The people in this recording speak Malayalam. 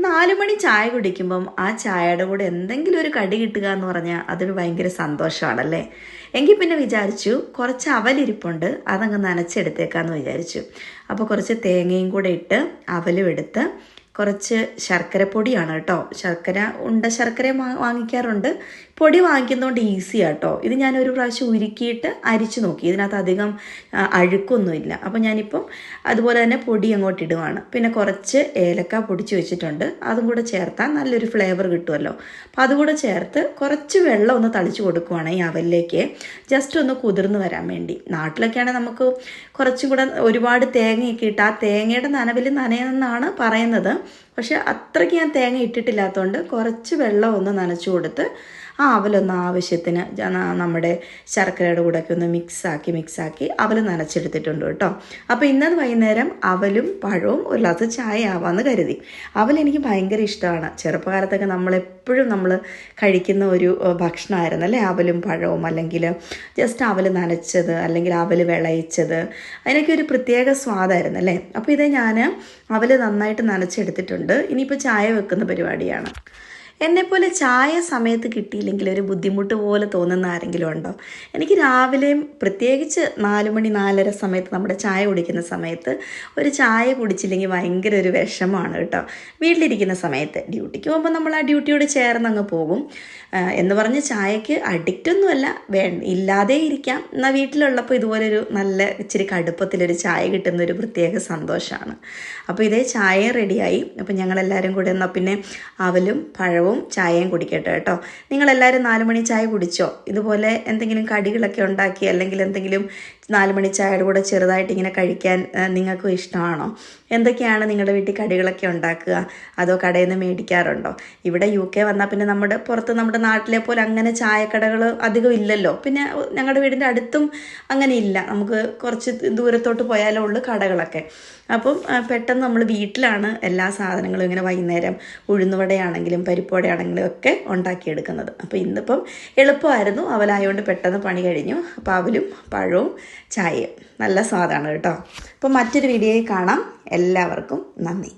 നാലു മണി ചായ കുടിക്കുമ്പം ആ ചായയുടെ കൂടെ എന്തെങ്കിലും ഒരു കടി കിട്ടുക എന്ന് പറഞ്ഞാൽ അതൊരു ഭയങ്കര സന്തോഷമാണല്ലേ എങ്കിൽ പിന്നെ വിചാരിച്ചു കുറച്ച് അവലിരിപ്പുണ്ട് അതങ്ങ് നനച്ചെടുത്തേക്കാന്ന് വിചാരിച്ചു. അപ്പോൾ കുറച്ച് തേങ്ങയും കൂടെ ഇട്ട് അവലും എടുത്ത് കുറച്ച് ശർക്കരപ്പൊടിയാണ് കേട്ടോ. ശർക്കര ഉണ്ട ശർക്കര വാങ്ങിക്കാറുണ്ട്. പൊടി വാങ്ങിക്കുന്നതുകൊണ്ട് ഈസി ആട്ടോ ഇത് ഞാൻ ഒരു പ്രാവശ്യം ഉരുക്കിയിട്ട് അരിച്ചു നോക്കി. ഇതിനകത്ത് അധികം അഴുക്കൊന്നുമില്ല. അപ്പോൾ ഞാനിപ്പം അതുപോലെ തന്നെ പൊടി അങ്ങോട്ട് ഇടുവാണ്. പിന്നെ കുറച്ച് ഏലക്ക പൊടിച്ച് വെച്ചിട്ടുണ്ട്. അതും കൂടെ ചേർത്താൽ നല്ലൊരു ഫ്ലേവർ കിട്ടുമല്ലോ അപ്പോൾ അതുകൂടെ ചേർത്ത് കുറച്ച് വെള്ളം ഒന്ന് തളിച്ച് കൊടുക്കുവാണ് ഈ അവലിലേക്ക്. ജസ്റ്റ് ഒന്ന് കുതിർന്ന് വരാൻ വേണ്ടി. നാട്ടിലൊക്കെയാണെങ്കിൽ നമുക്ക് കുറച്ചും കൂടെ ഒരുപാട് തേങ്ങയൊക്കെ ഇട്ട് ആ തേങ്ങയുടെ നനവിൽ നനയെന്നാണ് പറയുന്നത്. പക്ഷെ അത്രയ്ക്ക് ഞാൻ തേങ്ങ ഇട്ടിട്ടില്ലാത്തതുകൊണ്ട് കുറച്ച് വെള്ളം ഒന്ന് നനച്ചു കൊടുത്ത് ആ അവലൊന്ന് ആവശ്യത്തിന് നമ്മുടെ ശർക്കരയുടെ കൂടെയൊക്കെ ഒന്ന് മിക്സാക്കി മിക്സാക്കി അവൽ നനച്ചെടുത്തിട്ടുണ്ട് കേട്ടോ. അപ്പോൾ ഇന്നത് വൈകുന്നേരം അവലും പഴവും ഒരു ഗ്ലാസ് ചായ ആവാമെന്ന് കരുതി. അവൽ എനിക്ക് ഭയങ്കര ഇഷ്ടമാണ്. ചെറുപ്പകാലത്തൊക്കെ നമ്മളെപ്പോഴും നമ്മൾ കഴിക്കുന്ന ഒരു ഭക്ഷണമായിരുന്നു അല്ലേ? അവലും പഴവും അല്ലെങ്കിൽ ജസ്റ്റ് അവൽ നനച്ചത് അല്ലെങ്കിൽ അവൽ വിളയിച്ചത്. അതിനൊക്കെ ഒരു പ്രത്യേക സ്വാദായിരുന്നു അല്ലേ? അപ്പോൾ ഇത് ഞാൻ അവൽ നന്നായിട്ട് നനച്ചെടുത്തിട്ടുണ്ട്. ഇനിയിപ്പോൾ ചായ വെക്കുന്ന പരിപാടിയാണ്. എന്നെപ്പോലെ ചായ സമയത്ത് കിട്ടിയില്ലെങ്കിൽ ഒരു ബുദ്ധിമുട്ട് പോലെ തോന്നുന്ന ആരെങ്കിലും ഉണ്ടോ? എനിക്ക് രാവിലെയും പ്രത്യേകിച്ച് നാല് മണി നാലര സമയത്ത് നമ്മുടെ ചായ കുടിക്കുന്ന സമയത്ത് ഒരു ചായ കുടിച്ചില്ലെങ്കിൽ ഭയങ്കര ഒരു വിഷമമാണ് കേട്ടോ. വീട്ടിലിരിക്കുന്ന സമയത്ത് ഡ്യൂട്ടിക്ക് പോകുമ്പോൾ നമ്മൾ ആ ഡ്യൂട്ടിയോട് ചേർന്ന് അങ്ങ് പോകും എന്ന് പറഞ്ഞ് ചായക്ക് അഡിക്റ്റ് ഒന്നുമല്ല. വേ ഇല്ലാതെ ഇരിക്കാം. എന്നാൽ വീട്ടിലുള്ളപ്പോൾ ഇതുപോലൊരു നല്ല ഇച്ചിരി കടുപ്പത്തിലൊരു ചായ കിട്ടുന്ന ഒരു പ്രത്യേക സന്തോഷമാണ്. അപ്പോൾ ഇതേ ചായ റെഡിയായി അപ്പോൾ ഞങ്ങളെല്ലാവരും കൂടെ എന്നാൽ പിന്നെ അവലും പഴവും ചായയും കുടിക്കട്ടെ കേട്ടോ. നിങ്ങളെല്ലാവരും നാല് മണി ചായ കുടിച്ചോ? ഇതുപോലെ എന്തെങ്കിലും കടികളൊക്കെ ഉണ്ടാക്കി അല്ലെങ്കിൽ എന്തെങ്കിലും നാല് മണി ചായയുടെ കൂടെ ചെറുതായിട്ട് ഇങ്ങനെ കഴിക്കാൻ നിങ്ങൾക്ക് ഇഷ്ടമാണോ? എന്തൊക്കെയാണ് നിങ്ങളുടെ വീട്ടിൽ കടികളൊക്കെ ഉണ്ടാക്കുക? അതോ കടയിൽ നിന്ന് മേടിക്കാറുണ്ടോ? ഇവിടെ യു കെ വന്നാൽ പിന്നെ നമ്മുടെ പുറത്ത് നമ്മുടെ നാട്ടിലെ പോലെ അങ്ങനെ ചായക്കടകൾ അധികം ഇല്ലല്ലോ. പിന്നെ ഞങ്ങളുടെ വീടിന്റെ അടുത്തും അങ്ങനെ ഇല്ല. നമുക്ക് കുറച്ച് ദൂരത്തോട്ട് പോയാലേ ഉള്ളൂ കടകളൊക്കെ. അപ്പം പെട്ടെന്ന് നമ്മൾ വീട്ടിലാണ് എല്ലാ സാധനങ്ങളും ഇങ്ങനെ വൈകുന്നേരം ഉഴുന്നുവടയാണെങ്കിലും പരിപ്പുവടയാണെങ്കിലും ഒക്കെ ഉണ്ടാക്കിയെടുക്കുന്നത്. അപ്പോൾ ഇന്നിപ്പം എളുപ്പമായിരുന്നു. അവലായതുകൊണ്ട് പെട്ടെന്ന് പണി കഴിഞ്ഞു. അപ്പോൾ അവലും പഴവും ചായയും. നല്ല സ്വാദാണ് കേട്ടോ. അപ്പോൾ മറ്റൊരു വീഡിയോയിൽ കാണാം. എല്ലാവർക്കും നന്ദി.